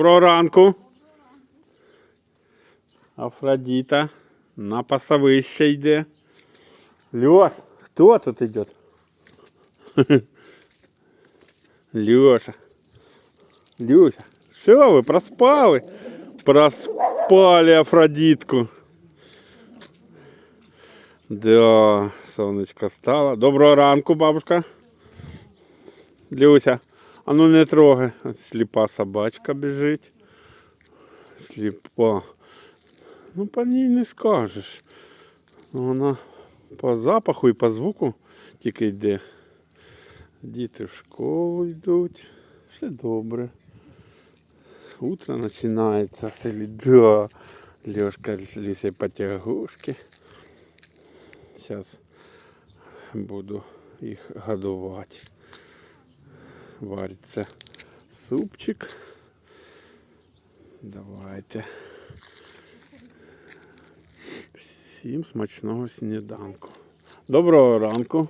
Доброго ранку. Афродіта на пасовище йде. Льош, хто тут йде? Льоша. Люся, що ви проспали? Проспали Афродітку. Да, сонечко стало. Доброго ранку, бабушка. Люся, а ну не трогай. От Сліпа собачка біжить. Сліпа. Ну по ній не скажеш. Ну, Вона по запаху і по звуку тільки йде. Діти в школу йдуть. Все добре. Утро починається в селі. Да. Лешка з Лісей потягушки. Зараз буду їх годувати. Вариться супчик. Давайте. Всім смачного сніданку. Доброго ранку.